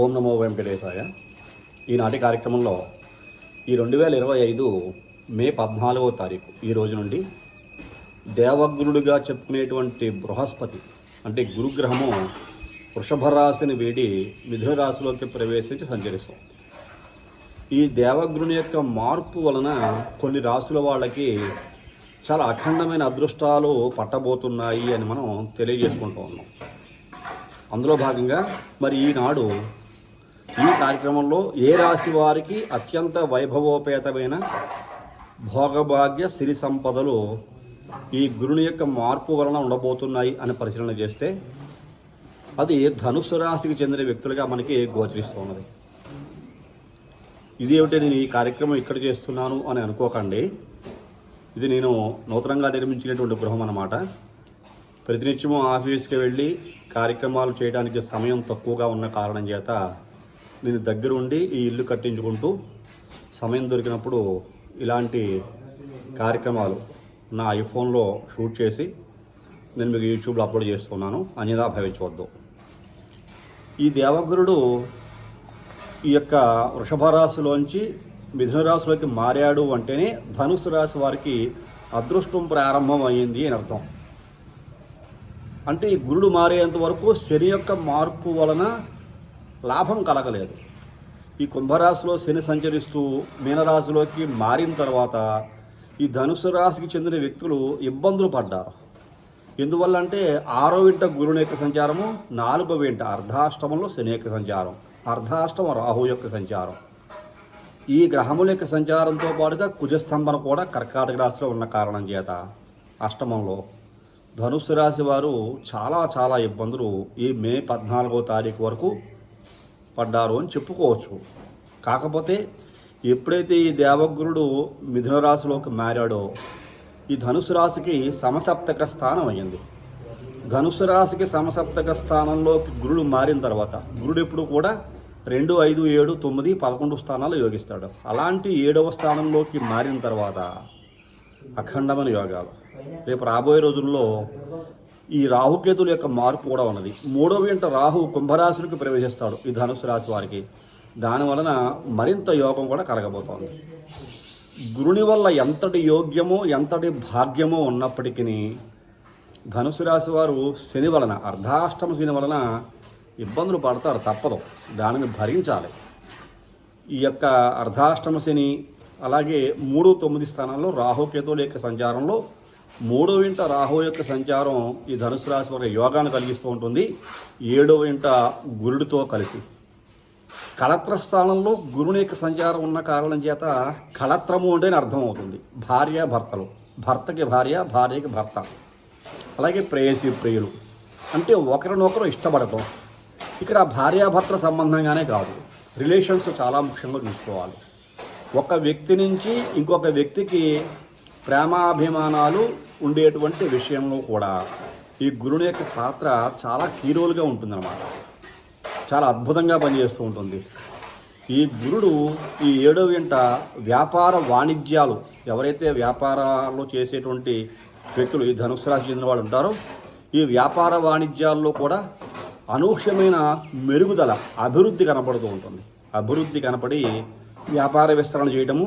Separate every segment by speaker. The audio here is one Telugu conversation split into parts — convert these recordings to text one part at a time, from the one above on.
Speaker 1: ఓం నమో వెంకటేశాయ. ఈనాటి కార్యక్రమంలో ఈ రెండు వేల ఇరవై ఐదు మే పద్నాలుగో తారీఖు ఈ రోజు నుండి దేవగురుడుగా చెప్పుకునేటువంటి బృహస్పతి అంటే గురుగ్రహము వృషభ రాశిని వీడి మిథున రాశిలోకి ప్రవేశించి సంచరిస్తాం. ఈ దేవగురుని యొక్క మార్పు వలన కొన్ని రాశుల వాళ్ళకి చాలా అఖండమైన అదృష్టాలు పట్టబోతున్నాయి అని మనం తెలియజేసుకుంటూ ఉన్నాం. అందులో భాగంగా మరి ఈనాడు ఈ కార్యక్రమంలో ఏ రాశి వారికి అత్యంత వైభవోపేతమైన భోగభాగ్య సిరి సంపదలు ఈ గురుని యొక్క మార్పు వలన ఉండబోతున్నాయి అని పరిశీలన చేస్తే అది ధనుసు రాశికి చెందిన వ్యక్తులుగా మనకి గోచరిస్తున్నది ఇదేమిటి నేను ఈ కార్యక్రమం ఇక్కడ చేస్తున్నాను అని అనుకోకండి. ఇది నేను నూతనంగా నిర్మించినటువంటి గృహం అన్నమాట. ప్రతినిత్యము ఆఫీస్కి వెళ్ళి కార్యక్రమాలు చేయడానికి సమయం తక్కువగా ఉన్న కారణం చేత నేను దగ్గరుండి ఈ ఇల్లు కట్టించుకుంటూ సమయం దొరికినప్పుడు ఇలాంటి కార్యక్రమాలు నా ఐఫోన్లో షూట్ చేసి నేను మీకు యూట్యూబ్లో అప్లోడ్ చేస్తున్నాను. అన్యదా భావించవద్దు. ఈ దేవగురుడు ఈ యొక్క వృషభ రాశిలోంచి మిథున రాశిలోకి మారాడు అంటేనే ధనుసు రాశి వారికి అదృష్టం ప్రారంభం అయ్యింది అని అర్థం. అంటే ఈ గురుడు మారేంత వరకు శని యొక్క మార్పు వలన లాభం కలగలేదు. ఈ కుంభరాశిలో శని సంచరిస్తూ మీనరాశిలోకి మారిన తర్వాత ఈ ధనుసు రాశికి చెందిన వ్యక్తులు ఇబ్బందులు పడ్డారు. ఎందువల్ల అంటే ఆరో వింట గురుని యొక్క సంచారము నాలుగో వింట అర్ధాష్టమంలో శని యొక్క సంచారం అర్ధాష్టమ రాహు యొక్క సంచారం. ఈ గ్రహముల యొక్క సంచారంతో పాటుగా కుజస్తంభన కూడా కర్కాటక రాశిలో ఉన్న కారణం చేత అష్టమంలో ధనుస్సు రాశి వారు చాలా చాలా ఇబ్బందులు ఈ మే పద్నాలుగో తారీఖు వరకు పడ్డారు అని చెప్పుకోవచ్చు. కాకపోతే ఎప్పుడైతే ఈ దేవగురుడు మిథున రాశిలోకి మారాడో ఈ ధనుసు రాశికి సమసప్తక స్థానం అయ్యింది. ధనుసు రాశికి సమసప్తక స్థానంలోకి గురుడు మారిన తర్వాత గురుడు ఎప్పుడు కూడా రెండు ఐదు ఏడు తొమ్మిది పదకొండు స్థానాలు యోగిస్తాడు. అలాంటి ఏడవ స్థానంలోకి మారిన తర్వాత అఖండమైన యోగాలు. రేపు రాబోయే రోజుల్లో ఈ రాహుకేతుల యొక్క మార్పు కూడా ఉన్నది. మూడో వింట రాహు కుంభరాశులకు ప్రవేశిస్తాడు ఈ ధనుసు రాశి వారికి. దాని వలన మరింత యోగం కూడా కలగబోతోంది. గురుని వల్ల ఎంతటి యోగ్యమో ఎంతటి భాగ్యమో ఉన్నప్పటికీ ధనుసు రాశి వారు శని వలన అర్ధాష్టమ శని వలన ఇబ్బందులు పడతారు తప్పదు. దానిని భరించాలి. ఈ యొక్క అర్ధాష్టమ శని అలాగే మూడు తొమ్మిది స్థానాల్లో రాహుకేతువుల యొక్క సంచారంలో మూడో ఇంట రాహు యొక్క సంచారం ఈ ధనుసు రాశి వారి యోగాన్ని కలిగిస్తూ ఉంటుంది. ఏడో ఇంట గురుడితో కలిసి. కళత్ర స్థానంలో గురుని యొక్క సంచారం ఉన్న కారణం చేత కళత్రము అంటే అర్థం అవుతుంది. భార్య భర్తలు. భర్తకి భార్య భార్యకి భర్త. అలాగే ప్రేయసి ప్రియులు. అంటే ఒకరినొకరు ఇష్టపడటం. ఇక్కడ భార్యాభర్తల సంబంధంగానే కాదు. రిలేషన్స్ చాలా ముఖ్యంగా చూసుకోవాలి. ఒక వ్యక్తి నుంచి ఇంకొక వ్యక్తికి ప్రేమాభిమానాలు ఉండేటువంటి విషయంలో కూడా ఈ గురుని యొక్క పాత్ర చాలా కీరోలుగా ఉంటుందన్నమాట. చాలా అద్భుతంగా పనిచేస్తూ ఉంటుంది. ఈ గురుడు ఈ ఏడో వెంట వ్యాపార వాణిజ్యాలు ఎవరైతే వ్యాపారాలు చేసేటువంటి వ్యక్తులు ఈ ధనుసు రాశి చెందిన వాళ్ళు ఉంటారో ఈ వ్యాపార వాణిజ్యాల్లో కూడా అనూహ్యమైన మెరుగుదల అభివృద్ధి కనపడుతూ ఉంటుంది. అభివృద్ధి కనపడి వ్యాపార విస్తరణ చేయటము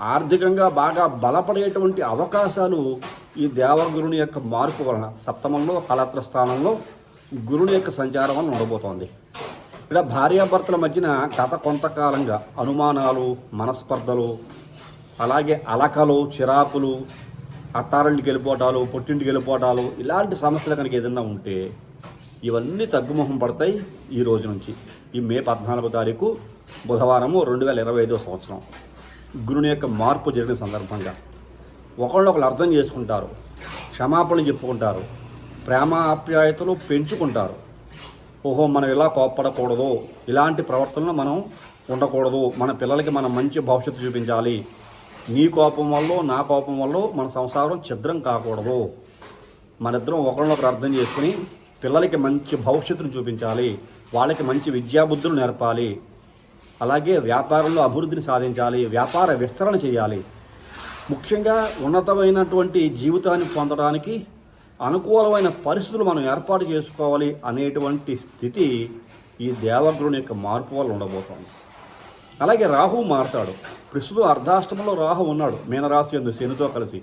Speaker 1: ఆర్థికంగా బాగా బలపడేటువంటి అవకాశాలు ఈ దేవగురుని యొక్క మార్పు వలన సప్తమంలో కళాత్ర స్థానంలో గురుని యొక్క సంచారం వలన ఉండబోతోంది. ఇక్కడ భార్యాభర్తల మధ్యన గత కొంతకాలంగా అనుమానాలు మనస్పర్ధలు అలాగే అలకలు చిరాకులు అత్తారింటికి వెళ్ళిపోవటాలు పొట్టింటికి వెళ్ళిపోవటాలు ఇలాంటి సమస్యలు కనుక ఏదైనా ఉంటే ఇవన్నీ తగ్గుముఖం పడతాయి ఈ రోజు నుంచి. ఈ మే పద్నాలుగో తారీఖు బుధవారము రెండు వేల ఇరవై ఐదో సంవత్సరం. గురుని యొక్క మార్పు జరిగిన సందర్భంగా ఒకళ్ళొకళ్ళు అర్థం చేసుకుంటారు క్షమాపణలు చెప్పుకుంటారు ప్రేమ ఆప్యాయతలు పెంచుకుంటారు. ఓహో మనం ఇలా కోప్పడకూడదు ఇలాంటి ప్రవర్తనలు మనం ఉండకూడదు మన పిల్లలకి మనం మంచి భవిష్యత్తు చూపించాలి. నీ కోపం వల్ల నా కోపం వల్ల మన సంసారం ఛిద్రం కాకూడదు. మనిద్దరం ఒకరినొకరు అర్థం చేసుకుని పిల్లలకి మంచి భవిష్యత్తును చూపించాలి వాళ్ళకి మంచి విద్యాబుద్ధులు నేర్పాలి. అలాగే వ్యాపారంలో అభివృద్ధిని సాధించాలి వ్యాపార విస్తరణ చేయాలి. ముఖ్యంగా ఉన్నతమైనటువంటి జీవితాన్ని పొందడానికి అనుకూలమైన పరిస్థితులు మనం ఏర్పాటు చేసుకోవాలి అనేటువంటి స్థితి ఈ దేవగ్రుని యొక్క మార్పు వల్ల ఉండబోతోంది. అలాగే రాహు మారతాడు. ప్రస్తుతం అర్ధాష్టమంలో రాహు ఉన్నాడు మీనరాశి ఎందు శనితో కలిసి.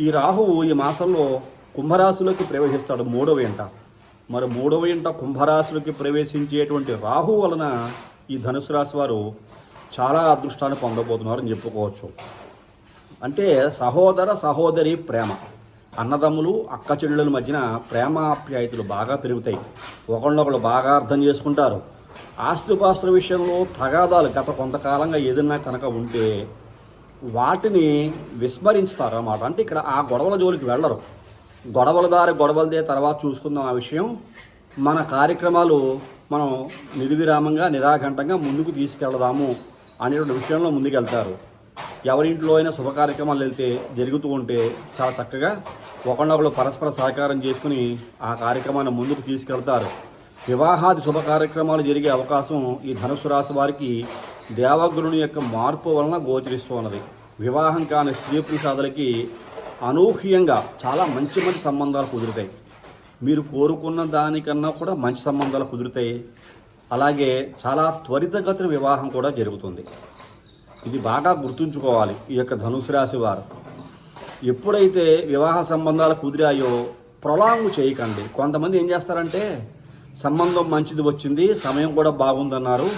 Speaker 1: ఈ రాహువు ఈ మాసంలో కుంభరాశిలోకి ప్రవేశిస్తాడు మూడవ ఇంట. మరి మూడవ ఇంట కుంభరాశిలోకి ప్రవేశించేటువంటి రాహు వలన ఈ ధనుసు రాశి వారు చాలా అదృష్టాన్ని పొందబోతున్నారని చెప్పుకోవచ్చు. అంటే సహోదర సహోదరి ప్రేమ. అన్నదమ్ములు అక్క చెల్లెల మధ్యన ప్రేమాప్యాయతలు బాగా పెరుగుతాయి. ఒకళ్ళొకళ్ళు బాగా అర్థం చేసుకుంటారు. ఆస్తిపాస్తుల విషయంలో తగాదాలు గత కొంతకాలంగా ఏదన్నా కనుక ఉంటే వాటిని విస్మరించుతారు అన్నమాట అంటే ఇక్కడ ఆ గొడవల జోలికి వెళ్ళరు. గొడవల దారి గొడవలదే తర్వాత చూసుకుందాం ఆ విషయం. మన కార్యక్రమాలు మనం నిర్విరామంగా నిరాఘంటంగా ముందుకు తీసుకెళ్దాము అనేటువంటి విషయంలో ముందుకెళ్తారు. ఎవరింట్లో అయినా శుభ కార్యక్రమాలు వెళ్తే జరుగుతూ ఉంటే చాలా చక్కగా ఒకళ్ళొకళ్ళు పరస్పర సహకారం చేసుకుని ఆ కార్యక్రమాన్ని ముందుకు తీసుకెళ్తారు. వివాహాది శుభ కార్యక్రమాలు జరిగే అవకాశం ఈ ధనుసు రాశి వారికి దేవగురుని యొక్క మార్పు వలన గోచరిస్తూ ఉన్నది వివాహం కాని స్త్రీ పురుషాదులకి అనూహ్యంగా చాలా మంచి మంచి సంబంధాలు కుదురుతాయి. మీరు కోరుకున్న దానికన్నా కూడా మంచి సంబంధాలు కుదురుతాయి. అలాగే చాలా త్వరితగతిన వివాహం కూడా జరుగుతుంది. ఇది బాగా గుర్తుంచుకోవాలి ఈ యొక్క ధనుసు రాశి వారు. ఎప్పుడైతే వివాహ సంబంధాలు కుదిరాయో ప్రొలాంగ్ చేయకండి. కొంతమంది ఏం చేస్తారంటే సంబంధం మంచిది వచ్చింది సమయం కూడా బాగుందన్నారు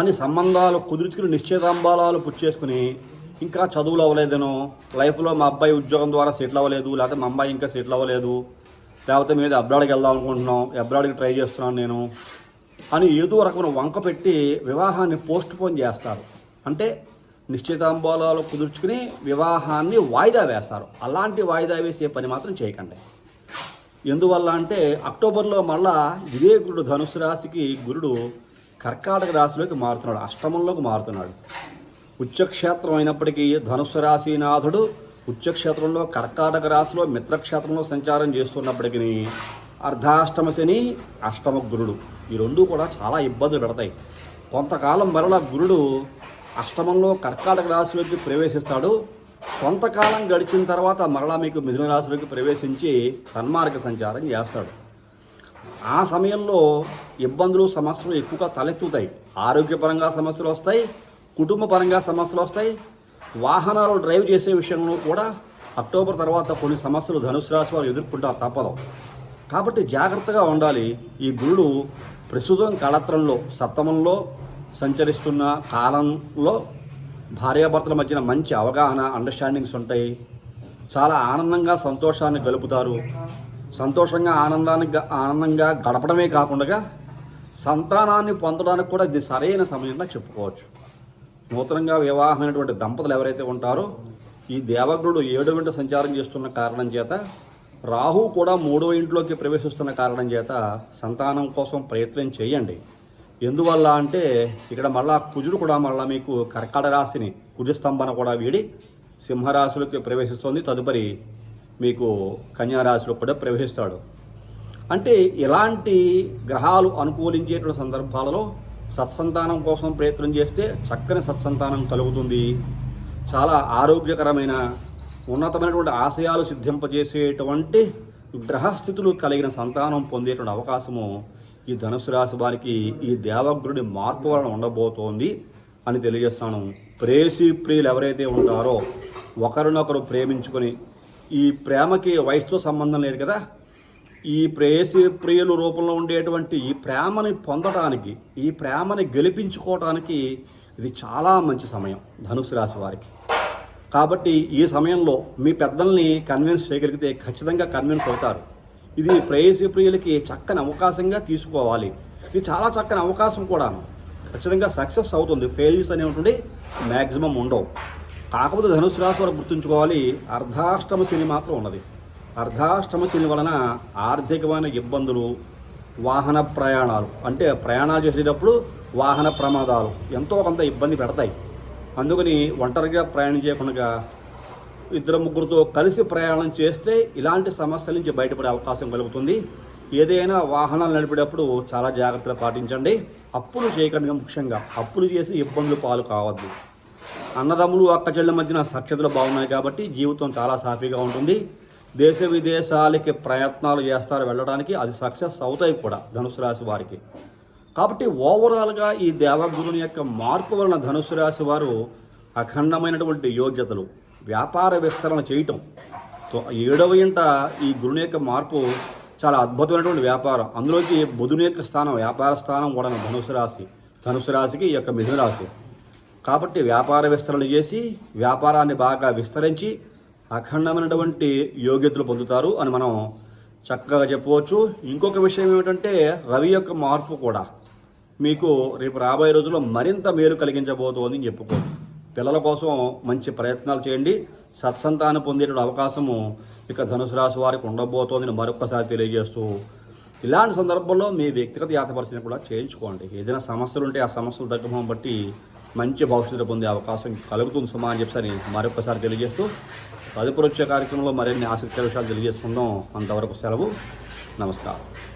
Speaker 1: అని సంబంధాలు కుదుర్చుకుని నిశ్చితాంబాలాలు పుచ్చేసుకుని ఇంకా చదువులు అవ్వలేదనో లైఫ్లో మా అబ్బాయి ఉద్యోగం ద్వారా సెటిల్ అవ్వలేదు లేకపోతే మా అమ్మాయి ఇంకా సెటిల్ అవ్వలేదు లేకపోతే మీద అబ్రాడ్కి వెళ్దాం అనుకుంటున్నాం అబ్రాడ్కి ట్రై చేస్తున్నాను నేను అని ఏదో రకమైన వంక పెట్టి వివాహాన్ని పోస్ట్ పోన్ చేస్తారు. అంటే నిశ్చితాంబోలాలు కుదుర్చుకుని వివాహాన్ని వాయిదా వేస్తారు. అలాంటి వాయిదా వేసే పని మాత్రం చేయకండి. ఎందువల్ల అంటే అక్టోబర్లో మళ్ళా ఇదే గురుడు ధనుసు రాశికి గురుడు కర్కాటక రాశిలోకి మారుతున్నాడు అష్టమంలోకి మారుతున్నాడు. ఉచ్చక్షేత్రం అయినప్పటికీ ధనుసు రాశినాథుడు ఉచ్చక్షేత్రంలో కర్కాటక రాశిలో మిత్రక్షేత్రంలో సంచారం చేస్తున్నప్పటికీ అర్ధాష్టమ శని అష్టమ గురుడు. ఈ రెండు కూడా చాలా ఇబ్బందులు పెడతాయి. కొంతకాలం మరలా గురుడు అష్టమంలో కర్కాటక రాశిలోకి ప్రవేశిస్తాడు. కొంతకాలం గడిచిన తర్వాత మరలా మీకు మిథున రాశిలోకి ప్రవేశించి సన్మార్గ సంచారం చేస్తాడు. ఆ సమయంలో ఇబ్బందులు సమస్యలు ఎక్కువగా తలెత్తుతాయి. ఆరోగ్యపరంగా సమస్యలు వస్తాయి కుటుంబపరంగా సమస్యలు వస్తాయి వాహనాలు డ్రైవ్ చేసే విషయంలో కూడా అక్టోబర్ తర్వాత కొన్ని సమస్యలు ధనుసు రాశి వారు ఎదుర్కొంటారు తప్పదు. కాబట్టి జాగ్రత్తగా ఉండాలి. ఈ గురుడు ప్రస్తుతం కళత్రంలో సప్తమంలో సంచరిస్తున్న కాలంలో భార్యాభర్తల మధ్యన మంచి అవగాహన అండర్స్టాండింగ్స్ ఉంటాయి. చాలా ఆనందంగా సంతోషాన్ని గలుపుతారు. సంతోషంగా ఆనందాన్ని ఆనందంగా గడపడమే కాకుండా సంతానాన్ని పొందడానికి కూడా ఇది సరైన సమయంగా చెప్పుకోవచ్చు. నూతనంగా వివాహమైనటువంటి దంపతులు ఎవరైతే ఉంటారో ఈ దేవగ్రుడు ఏడు వెంట సంచారం చేస్తున్న కారణం చేత రాహు కూడా మూడో ఇంట్లోకి ప్రవేశిస్తున్న కారణం చేత సంతానం కోసం ప్రయత్నం చేయండి. ఎందువల్ల అంటే ఇక్కడ మళ్ళా కుజుడు కూడా మళ్ళా మీకు కర్కాట రాశిని కుజస్తంభన కూడా వీడి సింహరాశిలోకి ప్రవేశిస్తుంది. తదుపరి మీకు కన్యారాశిలో కూడా ప్రవేశిస్తాడు. అంటే ఇలాంటి గ్రహాలు అనుకూలించేటువంటి సందర్భాలలో సత్సంతానం కోసం ప్రయత్నం చేస్తే చక్కని సత్సంతానం కలుగుతుంది. చాలా ఆరోగ్యకరమైన ఉన్నతమైనటువంటి ఆశయాలు సిద్ధింపజేసేటువంటి గ్రహస్థితులు కలిగిన సంతానం పొందేటువంటి అవకాశము ఈ ధనుసు రాశి వారికి ఈ దేవగ్రుడి మార్పు వలన ఉండబోతోంది అని తెలియజేస్తాను. ప్రేసి ప్రియులు ఎవరైతే ఉంటారో ఒకరినొకరు ప్రేమించుకొని ఈ ప్రేమకి వయసుతో సంబంధం లేదు కదా ఈ ప్రేయసి ప్రియుల రూపంలో ఉండేటువంటి ఈ ప్రేమని పొందటానికి ఈ ప్రేమని గెలిపించుకోవటానికి ఇది చాలా మంచి సమయం ధనుసు రాశి వారికి. కాబట్టి ఈ సమయంలో మీ పెద్దల్ని కన్విన్స్ చేయగలిగితే ఖచ్చితంగా కన్విన్స్ అవుతారు. ఇది ప్రేయసి ప్రియులకి చక్కని అవకాశంగా తీసుకోవాలి. ఇది చాలా చక్కని అవకాశం కూడాను. ఖచ్చితంగా సక్సెస్ అవుతుంది. ఫెయిల్యూస్ అనేటువంటి మ్యాక్సిమం ఉండవు. కాకపోతే ధనుసు రాశి వారు గుర్తుంచుకోవాలి అర్ధాష్టమ శని మాత్రం ఉన్నది. అర్ధాష్టమ శని వలన ఆర్థికమైన ఇబ్బందులు వాహన ప్రయాణాలు. అంటే ప్రయాణాలు చేసేటప్పుడు వాహన ప్రమాదాలు ఎంతో కొంత ఇబ్బంది పెడతాయి. అందుకని ఒంటరిగా ప్రయాణం చేయకుండా ఇద్దరు ముగ్గురితో కలిసి ప్రయాణం చేస్తే ఇలాంటి సమస్యల నుంచి బయటపడే అవకాశం కలుగుతుంది. ఏదైనా వాహనాలు నడిపేటప్పుడు చాలా జాగ్రత్తలు పాటించండి. అప్పులు చేయకుండా ముఖ్యంగా. అప్పులు చేసి ఇబ్బందులు పాలు కావద్దు. అన్నదమ్ములు అక్క చెల్లెల మధ్యన సఖ్యతలు బాగున్నాయి కాబట్టి జీవితం చాలా సాఫీగా ఉంటుంది. దేశ విదేశాలకి ప్రయత్నాలు చేస్తారు వెళ్ళడానికి అది సక్సెస్ అవుతాయి కూడా ధనుసు రాశి వారికి. కాబట్టి ఓవరాల్గా ఈ దేవగురుని యొక్క మార్పు వలన ధనుసు రాశి వారు అఖండమైనటువంటి యోగ్యతలు వ్యాపార విస్తరణ చేయటం. ఏడవ ఇంట ఈ గురుని యొక్క మార్పు చాలా అద్భుతమైనటువంటి వ్యాపారం. అందులోకి బుధుని యొక్క స్థానం వ్యాపార స్థానం కూడా ధనుసు రాశి ధనుసు రాశికి ఈ యొక్క మిథున రాశి. కాబట్టి వ్యాపార విస్తరణ చేసి వ్యాపారాన్ని బాగా విస్తరించి అఖండమైనటువంటి యోగ్యతలు పొందుతారు అని మనం చక్కగా చెప్పవచ్చు ఇంకొక విషయం ఏమిటంటే రవి యొక్క మార్పు కూడా మీకు రేపు రాబోయే రోజుల్లో మరింత మేలు కలిగించబోతోంది అని చెప్పుకోవచ్చు. పిల్లల కోసం మంచి ప్రయత్నాలు చేయండి. సత్సంతానం పొందేటువంటి అవకాశము ఇక ధనుసు రాశి వారికి ఉండబోతోందని మరొకసారి తెలియజేస్తూ ఇలాంటి సందర్భంలో మీ వ్యక్తిగత యాతపరిచిన కూడా చేయించుకోండి. ఏదైనా సమస్యలు ఉంటే ఆ సమస్యలు తగ్గమని బట్టి మంచి భవిష్యత్తు పొందే అవకాశం కలుగుతుంది సుమా అని చెప్పని మరొకసారి తెలియజేస్తూ తదుపరి వచ్చే కార్యక్రమంలో మరిన్ని ఆసక్తి విషయాలు తెలియజేసుకుందాం. అంతవరకు సెలవు. నమస్కారం.